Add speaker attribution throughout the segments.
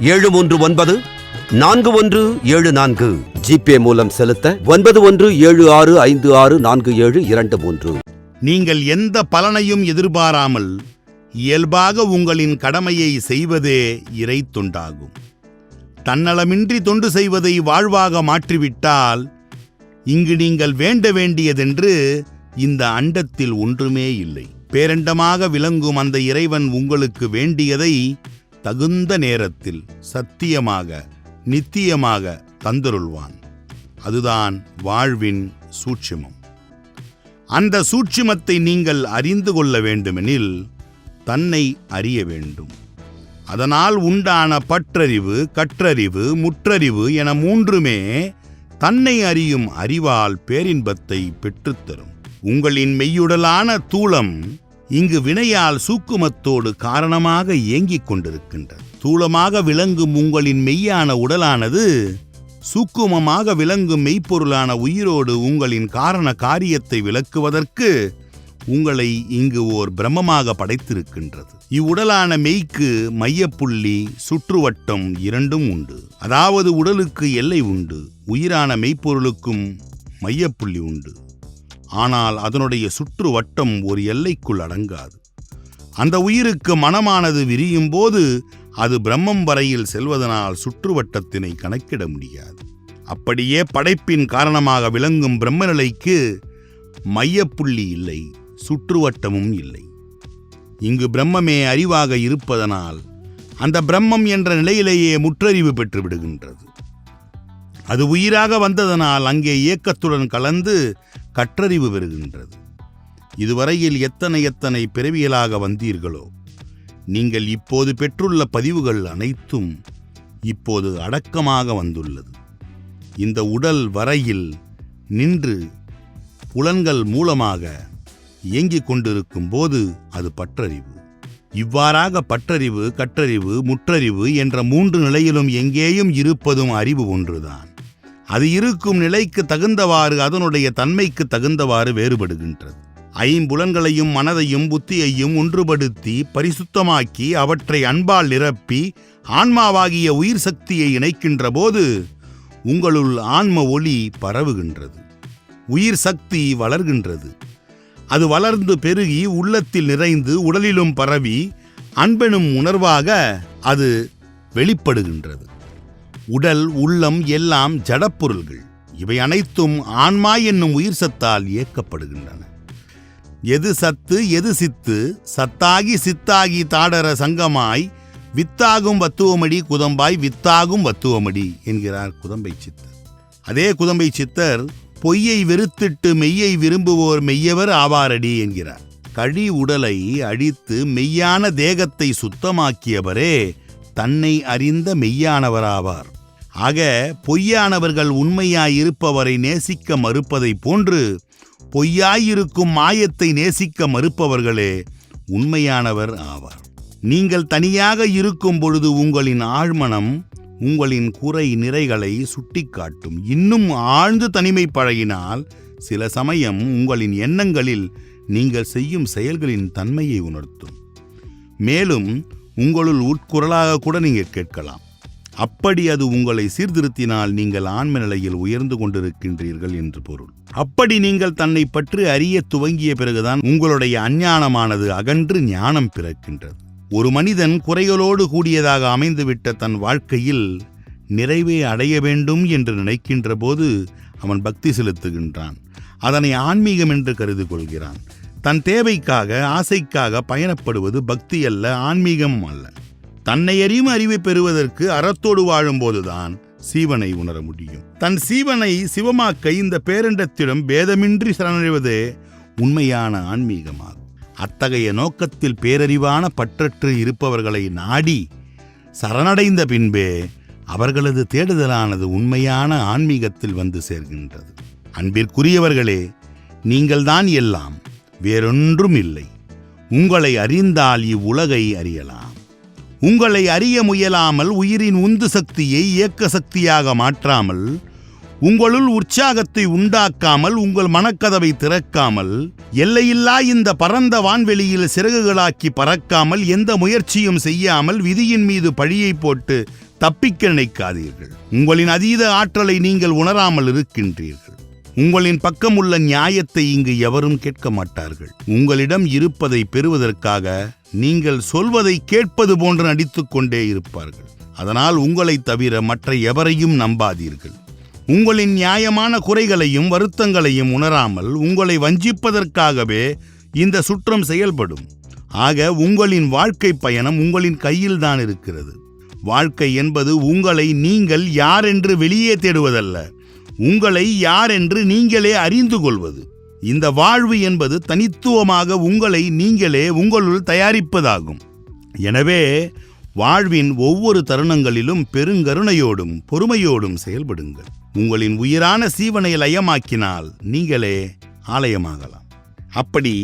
Speaker 1: ஏழு மூன்று ஒன்பது நான்கு ஒன்று ஏழு நான்கு. ஜிபே மூலம் செலுத்த ஒன்பது ஒன்று ஏழு ஆறு ஐந்து ஆறு நான்கு ஏழு இரண்டு மூன்று.
Speaker 2: நீங்கள் எந்த பலனையும் எதிர்பாராமல் இயல்பாக உங்களின் கடமையை செய்வதே இறை தொண்டாகும் தன்னலமின்றி தொண்டு செய்வதை வாழ்வாக மாற்றிவிட்டால் இங்கு நீங்கள் வேண்ட வேண்டியதென்று இந்த அண்டத்தில் ஒன்றுமே இல்லை. பேரண்டமாக விளங்கும் அந்த இறைவன் உங்களுக்கு வேண்டியதை தகுந்த நேரத்தில் சத்தியமாக நித்தியமாக தந்தருள்வான். அதுதான் வாழ்வின் சூட்சுமம். அந்த சூட்சுமத்தை நீங்கள் அறிந்து கொள்ள வேண்டுமெனில் தன்னை அறிய வேண்டும். அதனால் உண்டான பற்றறிவு கற்றறிவு முற்றறிவு என மூன்றுமே தன்னை அறியும் அறிவால் பேரின்பத்தை பெற்றுத்தரும். உங்களின் மெய்யுடலான தூளம் இங்கு வினையால் சூக்குமத்தோடு காரணமாக இயங்கிக் கொண்டிருக்கின்றது. தூளமாக விளங்கும் உங்களின் மெய்யான உடலானது சூக்குமமாக விளங்கும் மெய்ப்பொருளான உயிரோடு உங்களின் காரண காரியத்தை விளக்குவதற்கு உங்களை இங்கு ஓர் பிரம்மமாக படைத்திருக்கின்றது. இவ்வுடலான மெய்க்கு மையப்புள்ளி சுற்றுவட்டம் இரண்டும் உண்டு. அதாவது உடலுக்கு எல்லை உண்டு உயிரான மெய்ப்பொருளுக்கும் மையப்புள்ளி உண்டு. ஆனால் அதனுடைய சுற்றுவட்டம் ஒரு எல்லைக்குள் அடங்காது. அந்த உயிருக்கு மனமானது விரியும் போது அது பிரம்மம் வரையில் செல்வதனால் சுற்றுவட்டத்தினை கணக்கிட முடியாது. அப்படியே படைப்பின் காரணமாக விளங்கும் பிரம்மநிலைக்கு மையப்புள்ளி இல்லை சுற்றுவட்டமும் இல்லை. இங்கு பிரம்மமே அறிவாக இருப்பதனால் அந்த பிரம்மம் என்ற நிலையிலேயே முற்றறிவு பெற்று விடுகின்றது. அது உயிராக வந்ததனால் அங்கே இயக்கத்துடன் கலந்து கற்றறிவு பெறுகின்றது. இதுவரையில் எத்தனை எத்தனை பிறவியலாக வந்தீர்களோ நீங்கள் இப்போது பெற்றுள்ள பதிவுகள் அனைத்தும் இப்போது அடக்கமாக வந்துள்ளது. இந்த உடல் வரையில் நின்று புலன்கள் மூலமாக இயங்கிக் கொண்டிருக்கும் போது அது பற்றறிவு. இவ்வாறாக பற்றறிவு கற்றறிவு முற்றறிவு என்ற மூன்று நிலையிலும் எங்கேயும் இருப்பதும் அறிவு ஒன்றுதான். அது இருக்கும் நிலைக்கு தகுந்தவாறு அதனுடைய தன்மைக்கு தகுந்தவாறு வேறுபடுகின்றது. ஐம்புலன்களையும் மனதையும் புத்தியையும் ஒன்றுபடுத்தி பரிசுத்தமாக்கி அவற்றை அன்பால் நிரப்பி ஆன்மாவாகிய உயிர் சக்தியை இணைக்கின்ற போது உங்களுள் ஆன்ம ஒளி பரவுகின்றது. உயிர் சக்தி வளர்கின்றது. அது வளர்ந்து பெருகி உள்ளத்தில் நிறைந்து உடலிலும் பரவி அன்பெனும் உணர்வாக அது வெளிப்படுகின்றது. உடல் உள்ளம் எல்லாம் ஜடப்பொருள்கள். இவை அனைத்தும் ஆன்மா என்னும் உயிர் சத்தால் இயக்கப்படுகின்றன. எது சத்து எது சித்து சத்தாகி சித்தாகி தாடர சங்கமாய் வித்தாகும் வத்துவமடி குதம்பாய் வித்தாகும் வத்துவமடி என்கிறார் குதம்பை சித்தர். அதே குதம்பை சித்தர் பொய்யை வெறுத்திட்டு மெய்யை விரும்புவோர் மெய்யவர் ஆவாரடி என்கிறார். கழி உடலை அழித்து மெய்யான தேகத்தை சுத்தமாக்கியவரே தன்னை அறிந்த மெய்யானவராவார். ஆக பொய்யானவர்கள் உண்மையாயிருப்பவரை நேசிக்க மறுப்பதைப் போன்று பொய்யாயிருக்கும் மாயத்தை நேசிக்க மறுப்பவர்களே உண்மையானவர் ஆவார். நீங்கள் தனியாக இருக்கும் பொழுது உங்களின் ஆழ்மனம் உங்களின் குறை நிறைகளை சுட்டிக்காட்டும். இன்னும் ஆழ்ந்து தனிமை பழகினால் சில சமயம் உங்களின் எண்ணங்களில் நீங்கள் செய்யும் செயல்களின் தன்மையை உணர்த்தும். மேலும் உங்களுள் உட்குரலாக கூட நீங்கள் கேட்கலாம். அப்படி அது உங்களை சீர்திருத்தினால் நீங்கள் ஆன்ம நிலையில் உயர்ந்து கொண்டிருக்கின்றீர்கள் என்று பொருள். அப்படி நீங்கள் தன்னை பற்றி அறிய துவங்கிய பிறகுதான் உங்களுடைய அஞ்ஞானமானது அகன்று ஞானம் பிறக்கின்றது. ஒரு மனிதன் குறைகளோடு கூடியதாக அமைந்துவிட்ட தன் வாழ்க்கையில் நிறைவே அடைய வேண்டும் என்று நினைக்கின்ற போது அவன் பக்தி செலுத்துகின்றான். அதனை ஆன்மீகம் என்று கருதி கொள்கிறான். தன் தேவைக்காக ஆசைக்காக பயணப்படுவது பக்தி அல்ல ஆன்மீகம் அல்ல. தன்னை அறியும் அறிவை பெறுவதற்கு அறத்தோடு வாழும்போதுதான் சீவனை உணர முடியும். தன் சீவனை சிவமாக்க இந்த பேரண்டத்திடம் பேதமின்றி சரணடைவதே உண்மையான ஆன்மீகமாகும். அத்தகைய நோக்கத்தில் பேரறிவான பற்றற்று இருப்பவர்களை நாடி சரணடைந்த பின்பே அவர்களது தேடுதலானது உண்மையான ஆன்மீகத்தில் வந்து சேர்கின்றது. அன்பிற்குரியவர்களே நீங்கள்தான் எல்லாம் வேறொன்றும் இல்லை உங்களை அறிந்தால் இவ்வுலகை அறியலாம். உங்களை அறிய முயலாமல் உயிரின் உந்து சக்தியை இயக்க சக்தியாக மாற்றாமல் உங்களுள் உற்சாகத்தை உண்டாக்காமல் உங்கள் மனக்கதவை திறக்காமல் எல்லையில்லா இந்த பரந்த வான்வெளியில் சிறகுகளாக்கி பறக்காமல் எந்த முயற்சியும் செய்யாமல் விதியின் மீது பழியை போட்டு தப்பிக்க நினைக்காதீர்கள். உங்களின் அதீத ஆற்றலை நீங்கள் உணராமல் இருக்கின்றீர்கள். உங்களின் பக்கம் உள்ள நியாயத்தை இங்கு எவரும் கேட்க மாட்டார்கள் உங்களிடம் இருப்பதை பெறுவதற்காக நீங்கள் சொல்வதை கேட்பது போன்று நடித்து கொண்டே இருப்பார்கள். அதனால் உங்களை தவிர மற்ற எவரையும் நம்பாதீர்கள். உங்களின் நியாயமான குறைகளையும் வருத்தங்களையும் உணராமல் உங்களை வஞ்சிப்பதற்காகவே இந்த சுற்றம் செயல்படும். ஆக உங்களின் வாழ்க்கை பயணம் உங்களின் கையில்தான் இருக்கிறது. வாழ்க்கை என்பது உங்களை நீங்கள் யார் என்று வெளியே தேடுவதல்ல. உங்களை யார் என்று நீங்களே அறிந்து கொள்வது. இந்த வாழ்வு என்பது தனித்துவமாக உங்களை நீங்களே உங்களுள் தயாரிப்பதாகும். எனவே வாழ்வின் ஒவ்வொரு தருணங்களிலும் பெருங்கருணையோடும் பொறுமையோடும் செயல்படுங்கள். உங்களின் உயிரான சீவனை லயமாக்கினால் நீங்களே ஆலயமாகலாம். அப்படி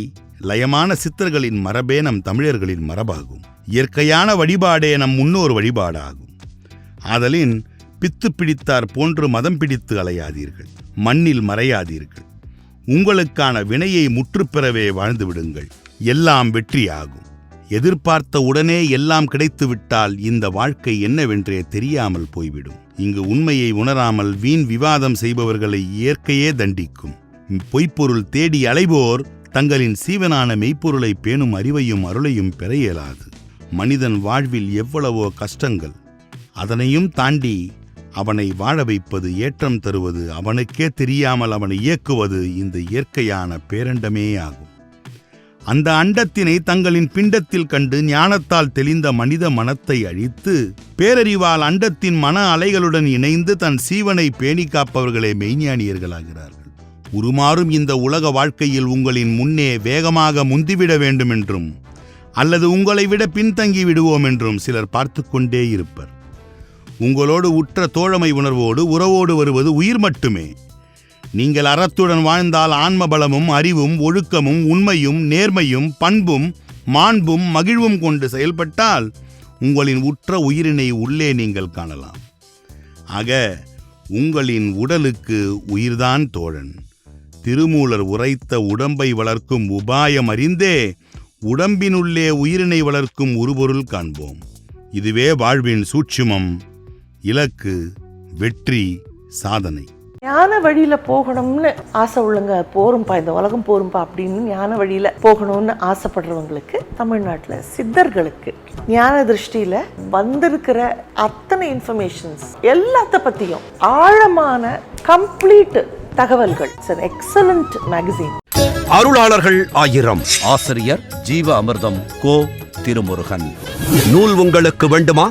Speaker 2: லயமான சித்தர்களின் மரபே நம் தமிழர்களின் மரபாகும். இயற்கையான வழிபாடே நம் முன்னோர் வழிபாடாகும். ஆதலின் பித்து பிடித்தார் போன்று மதம் பிடித்து அலையாதீர்கள். மண்ணில் மறையாதீர்கள். உங்களுக்கான வினையை முற்றுப்பெறவே வாழ்ந்து விடுங்கள். எல்லாம் வெற்றியாகும். எதிர்பார்த்த உடனே எல்லாம் கிடைத்துவிட்டால் இந்த வாழ்க்கை என்னவென்றே தெரியாமல் போய்விடும். இங்கு உண்மையை உணராமல் வீண் விவாதம் செய்பவர்களை இயற்கையே தண்டிக்கும். பொய்ப்பொருள் தேடி அலைவோர் தங்களின் சீவனான மெய்ப்பொருளை பேணும் அறிவையும் அருளையும் பெற இயலாது. மனிதன் வாழ்வில் எவ்வளவோ கஷ்டங்கள். அதனையும் தாண்டி அவனை வாழ வைப்பது ஏற்றம் தருவது அவனுக்கே தெரியாமல் அவனை இயக்குவது இந்த இயற்கையான பேரண்டமே ஆகும். அந்த அண்டத்தினை தங்களின் பிண்டத்தில் கண்டு ஞானத்தால் தெளிந்த மனித மனத்தை அழித்து பேரறிவால் அண்டத்தின் மன அலைகளுடன் இணைந்து தன் சீவனை பேணி காப்பவர்களே மெய்ஞானியர்களாகிறார்கள். உருமாறும் இந்த உலக வாழ்க்கையில் உங்களின் முன்னே வேகமாக முந்திவிட வேண்டும் என்றும் அல்லது உங்களை விட பின்தங்கி விடுவோம் என்றும் சிலர் பார்த்து கொண்டே இருப்பர். உங்களோடு உற்ற தோழமை உணர்வோடு உறவோடு வருவது உயிர் மட்டுமே. நீங்கள் அறத்துடன் வாழ்ந்தால் ஆன்ம பலமும் அறிவும் ஒழுக்கமும் உண்மையும் நேர்மையும் பண்பும் மாண்பும் மகிழ்வும் கொண்டு செயல்பட்டால் உங்களின் உற்ற உயிரினை உள்ளே நீங்கள் காணலாம். ஆக உங்களின் உடலுக்கு உயிர்தான் தோழன். திருமூலர் உரைத்த உடம்பை வளர்க்கும் உபாயம் அறிந்தே உடம்பினுள்ளே உயிரினை வளர்க்கும் உருபொருள் காண்போம். இதுவே வாழ்வின் சூட்சுமம். இலக்கு வெற்றி சாதனை.
Speaker 3: ஞான வழியில போகணும்னு ஆசை உள்ளங்க போரும்பா இந்த உலகம் போரும்பா அப்படின்னு ஞான வழியில போகணும்னு ஆசைப்படுறவங்களுக்கு தமிழ்நாட்டுல சித்தர்களுக்கு ஞான திருஷ்டியில வந்திருக்கிற அத்தனை இன்ஃபர்மேஷன்ஸ் எல்லாத்த பத்தியும் ஆழமான கம்ப்ளீட் தகவல்கள். இட்ஸ் எக்ஸலண்ட் மேகசின்
Speaker 1: அருளாளர்கள் ஆயிரம்.
Speaker 4: ஆசிரியர் ஜீவ அமிர்தம் கோ திருமுருகன்.
Speaker 1: நூல் உங்களுக்கு வேண்டுமா?